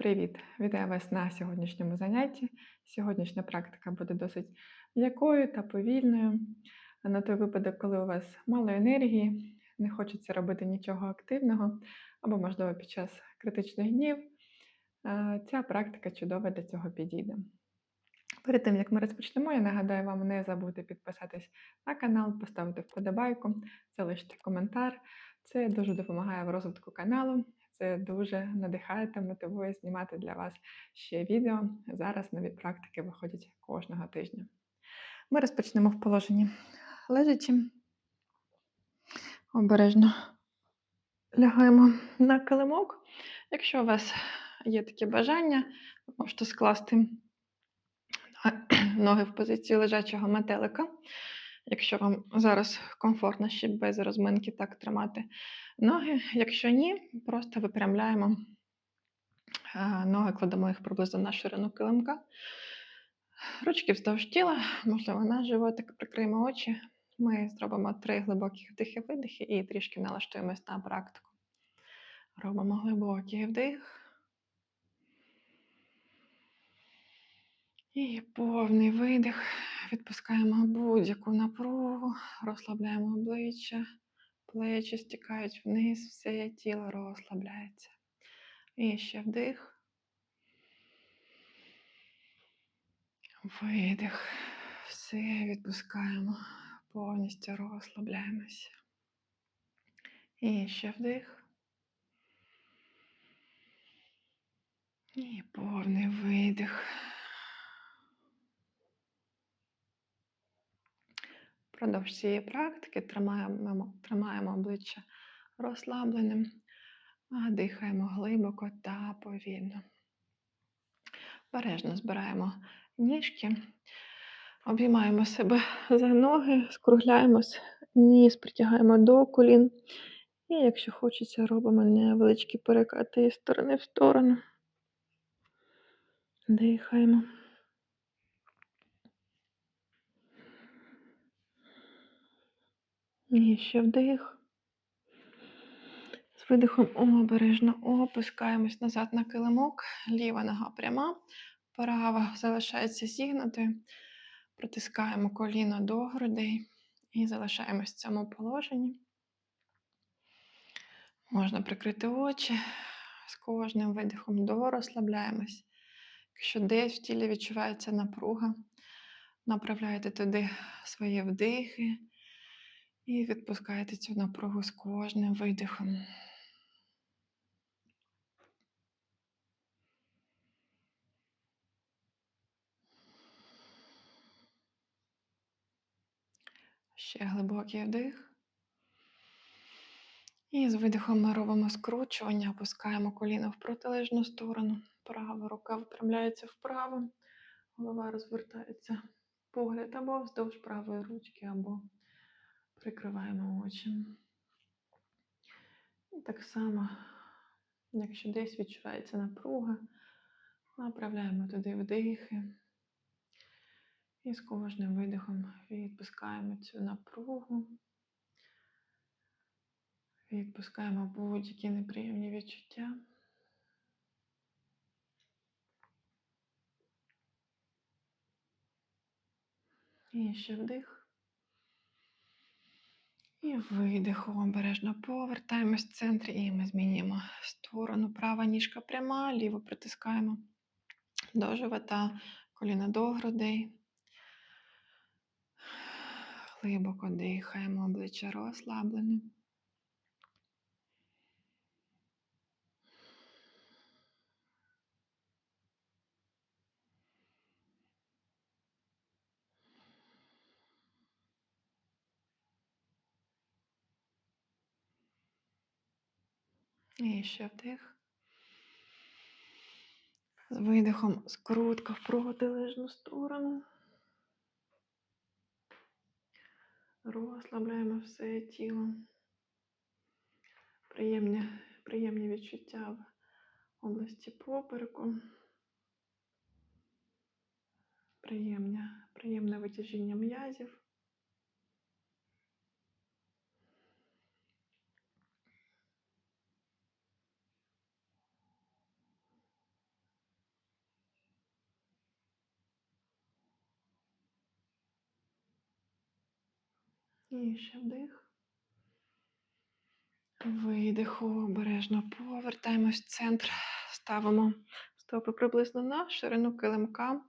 Привіт! Вітаю вас на сьогоднішньому занятті. Сьогоднішня практика буде досить м'якою та повільною. На той випадок, коли у вас мало енергії, не хочеться робити нічого активного, або, можливо, під час критичних днів, ця практика чудово для цього підійде. Перед тим, як ми розпочнемо, я нагадаю вам не забудьте підписатись на канал, поставити вподобайку, залишити коментар. Це дуже допомагає в розвитку каналу. Це дуже надихає та мотивує знімати для вас ще відео. Зараз нові практики виходять кожного тижня. Ми розпочнемо в положенні лежачи. Обережно лягаємо на килимок. Якщо у вас є таке бажання, можете скласти ноги в позицію лежачого метелика. Якщо вам зараз комфортно ще без розминки так тримати ноги. Якщо ні, просто випрямляємо е, ноги, кладемо їх приблизно на ширину килимка. Ручки вздовж тіла, можливо, на животик, прикриємо очі. Ми зробимо три глибокі вдихи-видихи і трішки налаштуємось на практику. Робимо глибокий вдих. І повний видих. Відпускаємо будь-яку напругу, розслабляємо обличчя, плечі стікають вниз, все тіло розслабляється. І ще вдих. Видих. Все відпускаємо, повністю розслабляємося. І ще вдих. І повний видих. Продовж цієї практики тримаємо, тримаємо обличчя розслабленим, дихаємо глибоко та повільно. Бережно збираємо ніжки, обіймаємо себе за ноги, скругляємось, ніс притягаємо до колін. І, якщо хочеться, робимо невеличкі перекати із сторони в сторону. Дихаємо. І ще вдих. З видихом обережно опускаємось назад на килимок. Ліва нога пряма, права залишається зігнутою. Притискаємо коліно до грудей і залишаємось в цьому положенні. Можна прикрити очі. З кожним видихом дорозслабляємось. Якщо десь в тілі відчувається напруга, направляйте туди свої вдихи. І відпускайте цю напругу з кожним видихом. Ще глибокий вдих. І з видихом ми робимо скручування, опускаємо коліно в протилежну сторону. Права рука випрямляється вправо, голова розвертається погляд або вздовж правої ручки, або прикриваємо очі. І так само, якщо десь відчувається напруга, направляємо туди вдихи. І з кожним видихом відпускаємо цю напругу, відпускаємо будь-які неприємні відчуття. І ще вдих. І видиху обережно повертаємось в центр і ми змінюємо сторону. Права ніжка пряма, ліво притискаємо до живота, коліна до грудей. Глибоко дихаємо, обличчя розслаблене. І ще вдих. З видихом скрутка в протилежну сторону. Розслабляємо все тіло. Приємні, приємні відчуття в області попереку. Приємне, приємне витяжіння м'язів. І ще вдих. Видиху, обережно повертаємось в центр, ставимо стопи приблизно на ширину килимка.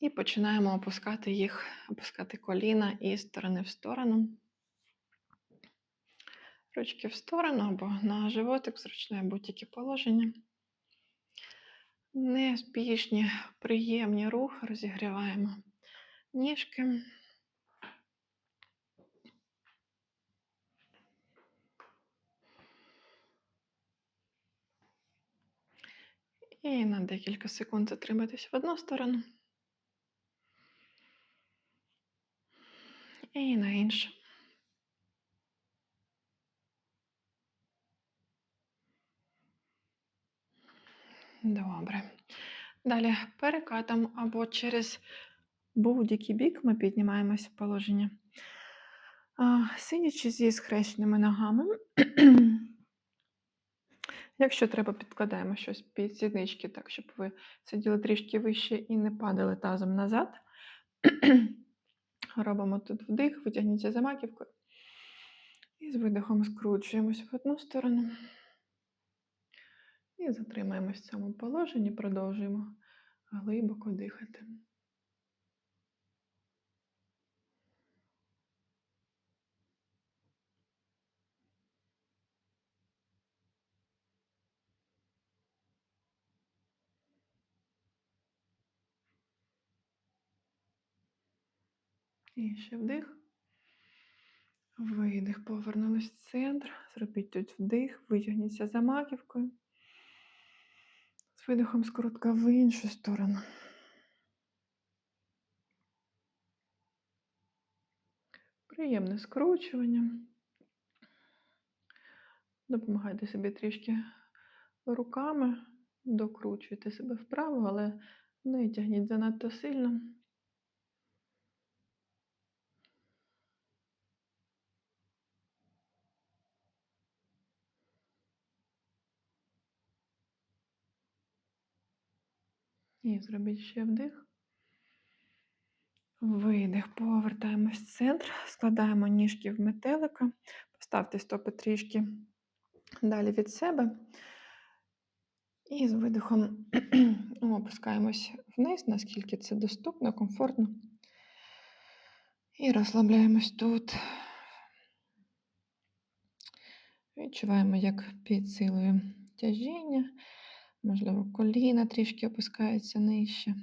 І починаємо опускати їх, опускати коліна із сторони в сторону. Ручки в сторону або на животик, зручне будь-яке положення. Неспішні, приємні рухи розігріваємо ніжки. І на декілька секунд затриматись в одну сторону. І на іншу. Добре. Далі перекатом або через будь-який бік ми піднімаємось в положення. Сидячи зі схрещеними ногами. Якщо треба, підкладаємо щось під сіднички, так, щоб ви сиділи трішки вище і не падали тазом назад. Робимо тут вдих, витягніться за маківкою. І з видихом скручуємось в одну сторону. І затримаємось в цьому положенні, продовжуємо глибоко дихати. І ще вдих. Видих, повернулись в центр. Зробіть тут вдих, витягніться за маківкою. З видихом скоротка в іншу сторону. Приємне скручування. Допомагайте собі трішки руками, докручуйте себе вправо, але не тягніть занадто сильно. І зробіть ще вдих. Видих. Повертаємось в центр, складаємо ніжки в метелика, поставте стопи трішки далі від себе. І з видихом опускаємось вниз, наскільки це доступно, комфортно. І розслабляємось тут. Відчуваємо, як під силою тяжіння. Можливо, коліна трішки опускаються нижче,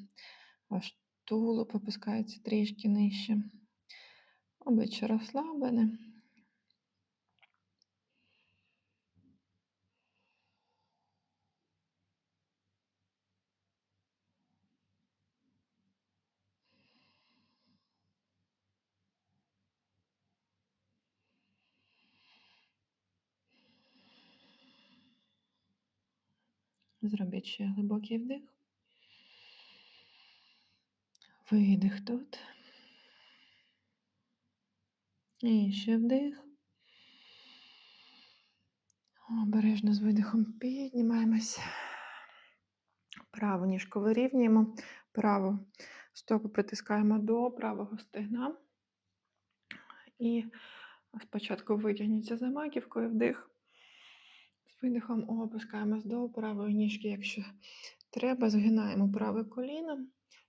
ваш тулуб опускається трішки нижче. Обличчя розслаблене. Зробіть ще глибокий вдих. Видих тут. І ще вдих. Обережно з видихом піднімаємось. Праву ніжку вирівнюємо, праву стопу притискаємо до правого стегна. І спочатку витягніться за маківкою вдих. Видихом опускаємось до правої ніжки, якщо треба, згинаємо праве коліно,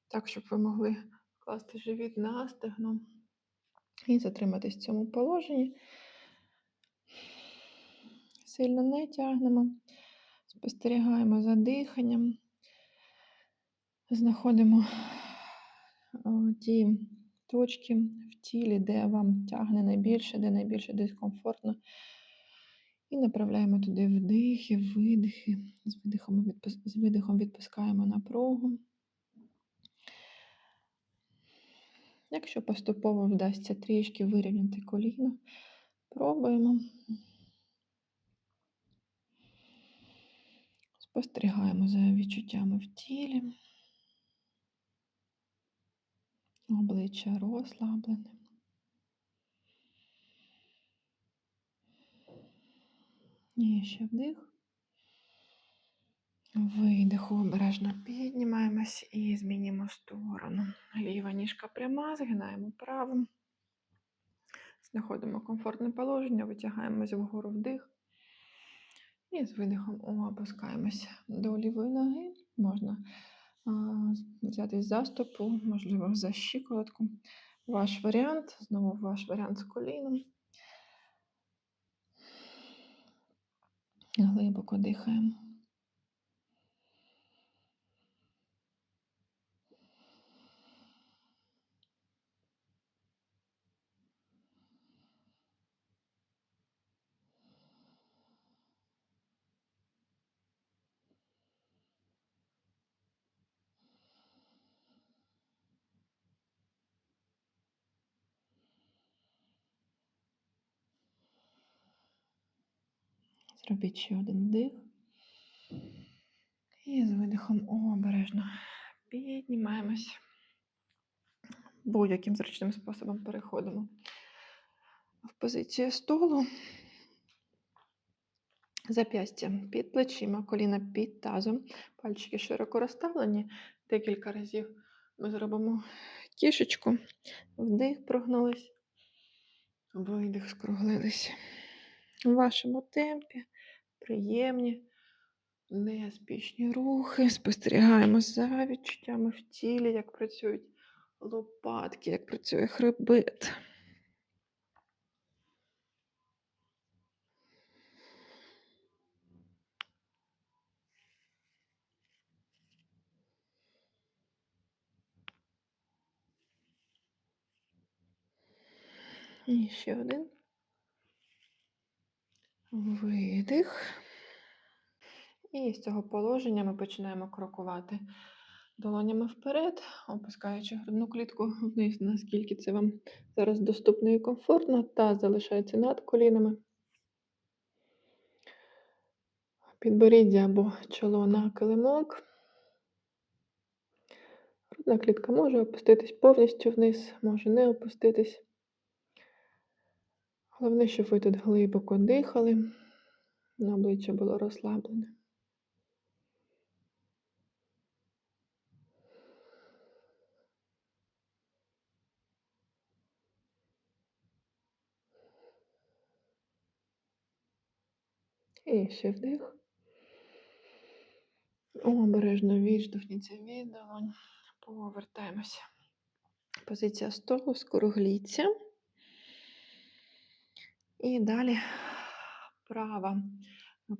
так, щоб ви могли класти живіт на стегно і затриматись в цьому положенні. Сильно не тягнемо, спостерігаємо за диханням, знаходимо ті точки в тілі, де вам тягне найбільше, де найбільше дискомфортно. І направляємо туди вдихи, видихи. З видихом, відпус... з видихом відпускаємо напругу. Якщо поступово вдасться трішки вирівняти коліно, пробуємо. Спостерігаємо за відчуттями в тілі. Обличчя розслаблене. І ще вдих. Видих, обережно піднімаємось і змінюємо сторону. Ліва ніжка пряма, згинаємо праву. Знаходимо комфортне положення, витягаємось вгору вдих. І з видихом о, опускаємось до лівої ноги. Можна а, взятись за стопу, можливо, за щиколотку. Ваш варіант, знову ваш варіант з коліном. Глибоко дихаємо. Зробіть ще один вдих. І з видихом обережно піднімаємось. Будь-яким зручним способом переходимо в позицію столу. Зап'ястя під плечима, коліна під тазом, пальчики широко розставлені. Декілька разів ми зробимо кішечку, вдих, прогнулись, видих, скруглились. У вашому темпі приємні, неспішні рухи. Спостерігаємо за відчуттями в тілі, як працюють лопатки, як працює хребет. І ще один. Видих. І з цього положення ми починаємо крокувати долонями вперед, опускаючи грудну клітку вниз, наскільки це вам зараз доступно і комфортно, та залишається над колінами. Підборіддя або чоло на килимок. Грудна клітка може опуститись повністю вниз, може не опуститись. Головне, щоб ви тут глибоко дихали, на обличчя було розслаблене. І ще вдих. Обережно відштовхніться від долонь. Повертаємося. Позиція столу, скорогліться. І далі права,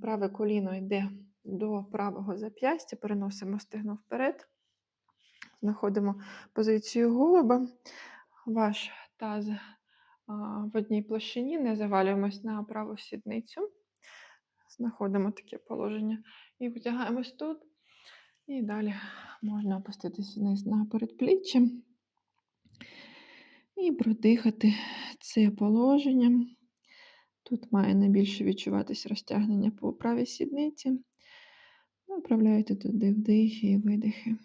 праве коліно йде до правого зап'ястя, переносимо стегно вперед, знаходимо позицію голуба, ваш таз в одній площині, не завалюємось на праву сідницю, знаходимо таке положення і витягаємось тут. І далі можна опуститися вниз на передпліччя і продихати це положення. Тут має найбільше відчуватись розтягнення по правій сідниці. Направляйте туди вдихи і видихи.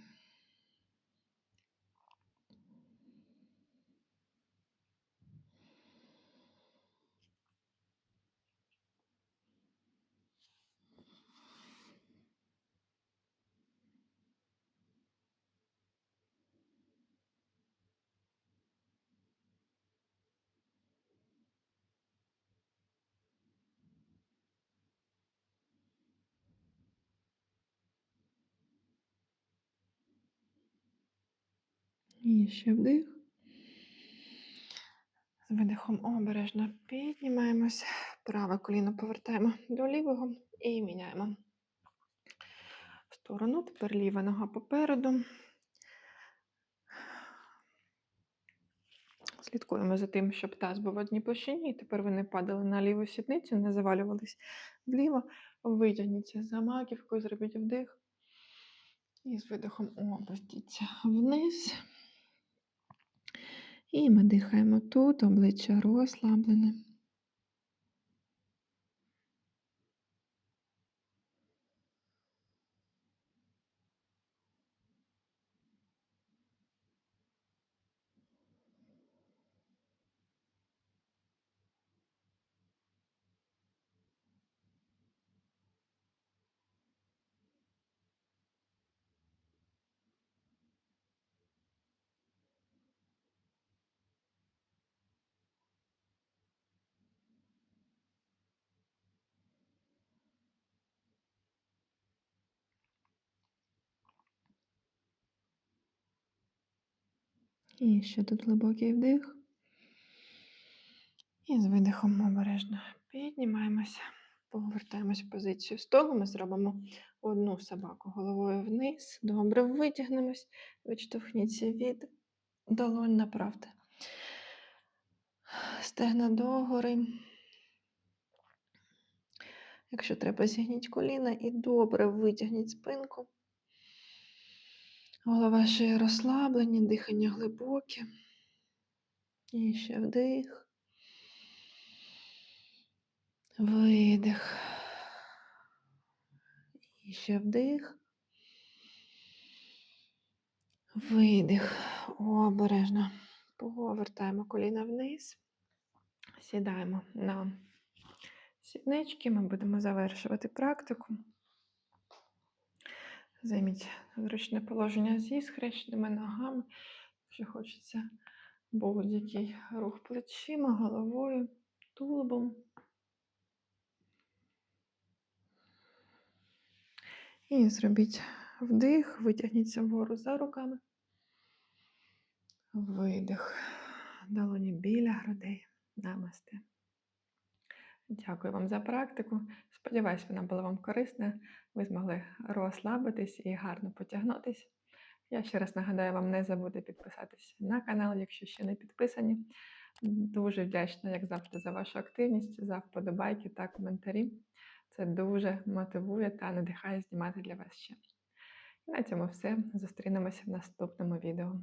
І ще вдих. З видихом обережно піднімаємось. Праве коліно повертаємо до лівого і міняємо в сторону. Тепер ліва нога попереду. Слідкуємо за тим, щоб таз був в одній площині, і тепер ви не падали на ліву сідницю, не завалювались вліво. Витягніться за маківкою, зробіть вдих. І з видихом опустіться вниз. І ми дихаємо тут, обличчя розслаблене. І ще тут глибокий вдих. І з видихом обережно піднімаємося, повертаємось в позицію столу. Ми зробимо одну собаку головою вниз. Добре, витягнемось, відштовхніться від долонь направте. Стегна догори. Якщо треба, зігніть коліна і добре витягніть спинку. Голова шиї розслаблені, дихання глибоке. І ще вдих. Видих. І ще вдих. Видих. Обережно. Повертаємо коліна вниз. Сідаємо на сіднички. Ми будемо завершувати практику. Займіть зручне положення зі схрещеними ногами. Якщо хочеться будь-який рух плечима, головою, тулубом. І зробіть вдих, витягніться вгору за руками. Видих. Долоні біля грудей. Намасте. Дякую вам за практику. Сподіваюсь, вона була вам корисна. Ви змогли розслабитись і гарно потягнутись. Я ще раз нагадаю вам не забудьте підписатись на канал, якщо ще не підписані. Дуже вдячна, як завжди, за вашу активність, за вподобайки та коментарі. Це дуже мотивує та надихає знімати для вас ще. І на цьому все. Зустрінемося в наступному відео.